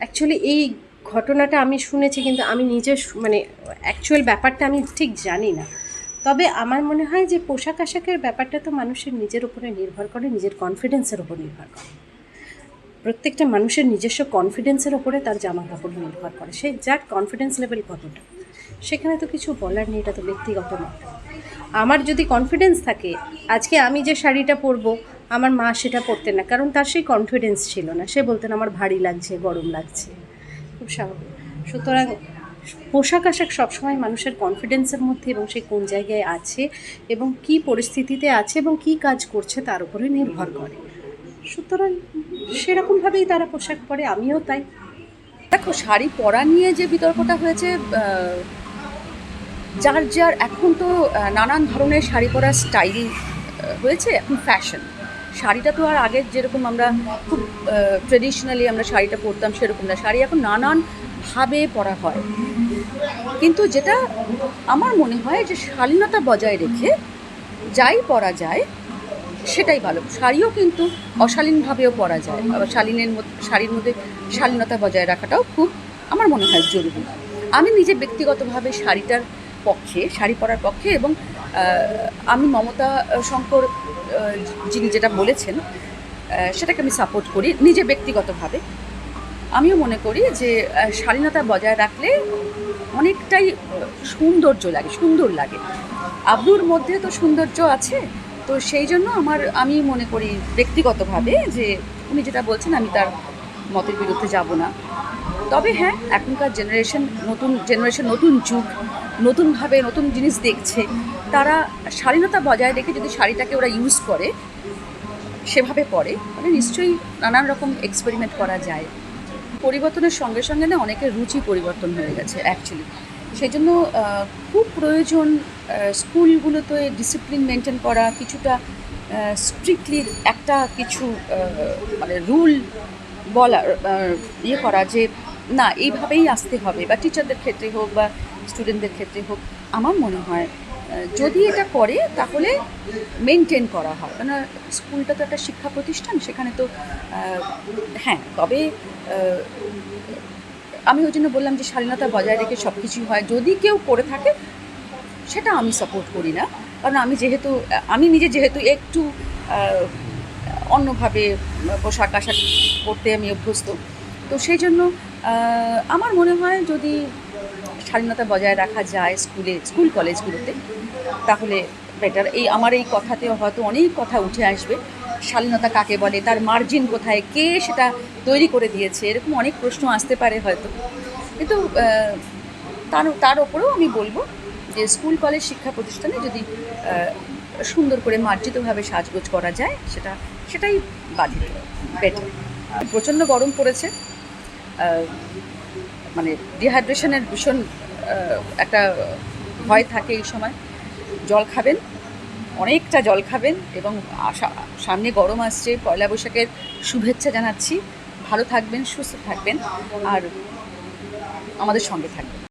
Actually এই ঘটনাটা আমি শুনেছি, কিন্তু আমি নিজে মানে অ্যাকচুয়াল ব্যাপারটা আমি ঠিক জানি না। তবে আমার মনে হয় যে পোশাক আশাকের ব্যাপারটা তো মানুষের নিজের উপরে নির্ভর করে, নিজের কনফিডেন্সের উপর নির্ভর করে। প্রত্যেকটা মানুষের নিজস্ব কনফিডেন্সের ওপরে তার জামা কাপড় নির্ভর করে। সে যার কনফিডেন্স লেভেল কতটা, সেখানে তো কিছু বলার নেই, এটা তো ব্যক্তিগত মত। আমার যদি কনফিডেন্স থাকে, আজকে আমি যে শাড়িটা পরবো আমার মা সেটা পরতেন না, কারণ তার সেই কনফিডেন্স ছিল না। সে বলতেন, আমার ভারী লাগছে, গরম লাগছে। খুব স্বাভাবিক। সুতরাং পোশাক আশাক সবসময় মানুষের কনফিডেন্সের মধ্যে এবং সে কোন জায়গায় আছে এবং কি পরিস্থিতিতে আছে এবং কি কাজ করছে তার উপরে নির্ভর করে। সুতরাং সেরকমভাবেই তারা পোশাক পরে, আমিও তাই। দেখো, শাড়ি পরা নিয়ে যে বিতর্কটা হয়েছে যার যার এখন তো নানান ধরনের শাড়ি পরার স্টাইল হয়েছে, এখন ফ্যাশন শাড়িটা তো আর আগের যেরকম আমরা খুব ট্রেডিশনালি আমরা শাড়িটা পরতাম সেরকম না। শাড়ি এখন নানান ভাবে পরা হয়। কিন্তু যেটা আমার মনে হয় যে শালীনতা বজায় রেখে যাই পরা যায়, সেটাই ভালো। শাড়িও কিন্তু অশালীনভাবেও পরা যায়। আবার শালীনের মধ্যে শাড়ির মধ্যে শালীনতা বজায় রাখাটাও খুব আমার মনে হয় জরুরি। আমি নিজে ব্যক্তিগতভাবে শাড়িটার পক্ষে, শাড়ি পরার পক্ষে এবং আমি মমতা শঙ্কর যিনি যেটা বলেছেন সেটাকে আমি সাপোর্ট করি নিজে ব্যক্তিগতভাবে। আমিও মনে করি যে স্বাধীনতা বজায় রাখলে অনেকটাই সৌন্দর্য লাগে, সুন্দর লাগে। আব্রুর মধ্যে তো সৌন্দর্য আছে, তো সেই জন্য আমার, আমি মনে করি ব্যক্তিগতভাবে যে, উনি যেটা বলছেন, আমি তার মতের বিরুদ্ধে যাব না। তবে হ্যাঁ এখনকার জেনারেশন নতুন জেনারেশন নতুন যুগ নতুনভাবে নতুন জিনিস দেখছে, তারা শালীনতা বজায় রেখে যদি শাড়িটাকে ওরা ইউজ করে, সেভাবে পরে মানে নিশ্চয়ই নানান রকম এক্সপেরিমেন্ট করা যায়। পরিবর্তনের সঙ্গে সঙ্গে না অনেকের রুচি পরিবর্তন হয়ে গেছে অ্যাকচুয়ালি সেই জন্য খুব প্রয়োজন স্কুলগুলোতে ডিসিপ্লিন মেনটেন করা, কিছুটা স্ট্রিক্টলি একটা কিছু মানে রুল বলা ইয়ে করা যে, না, এইভাবেই আসতে হবে, বা টিচারদের ক্ষেত্রে হোক বা স্টুডেন্টদের ক্ষেত্রে হোক, আমার মনে হয় যদি এটা করে, তাহলে মেনটেন করা হয়। কেন স্কুলটা তো একটা শিক্ষা প্রতিষ্ঠান, সেখানে তো হ্যাঁ তবে আমি ওই জন্য বললাম যে স্বাধীনতা বজায় রেখে সব কিছুই হয়। যদি কেউ করে থাকে, সেটা আমি সাপোর্ট করি না। কারণ আমি যেহেতু, আমি নিজে যেহেতু একটু অন্যভাবে পোশাক আশাক পরতে আমি অভ্যস্ত। তো সেই জন্য আমার মনে হয় যদি স্বাধীনতা বজায় রাখা যায় স্কুলে, স্কুল কলেজগুলোতে, তাহলে বেটার এই আমার এই কথাতে হয়তো অনেক কথা উঠে আসবে। শালীনতা কাকে বলে, তার মার্জিন কোথায়, কে সেটা তৈরি করে দিয়েছে, এরকম অনেক প্রশ্ন আসতে পারে হয়তো। কিন্তু তার তার ওপরেও আমি বলব যে স্কুল, কলেজ শিক্ষা প্রতিষ্ঠানে যদি সুন্দর করে মার্জিতভাবে সাজগোজ করা যায়, সেটা, সেটাই বাধিত। বেটার প্রচণ্ড গরম পড়েছে। মানে ডিহাইড্রেশনের ভীষণ একটা ভয় থাকে এই সময়। জল খাবেন, অনেকটা জল খাবেন এবং সামনে গরম আসছে, পয়লা বৈশাখের শুভেচ্ছা জানাচ্ছি। ভালো থাকবেন, সুস্থ থাকবেন, আর আমাদের সঙ্গে থাকবেন।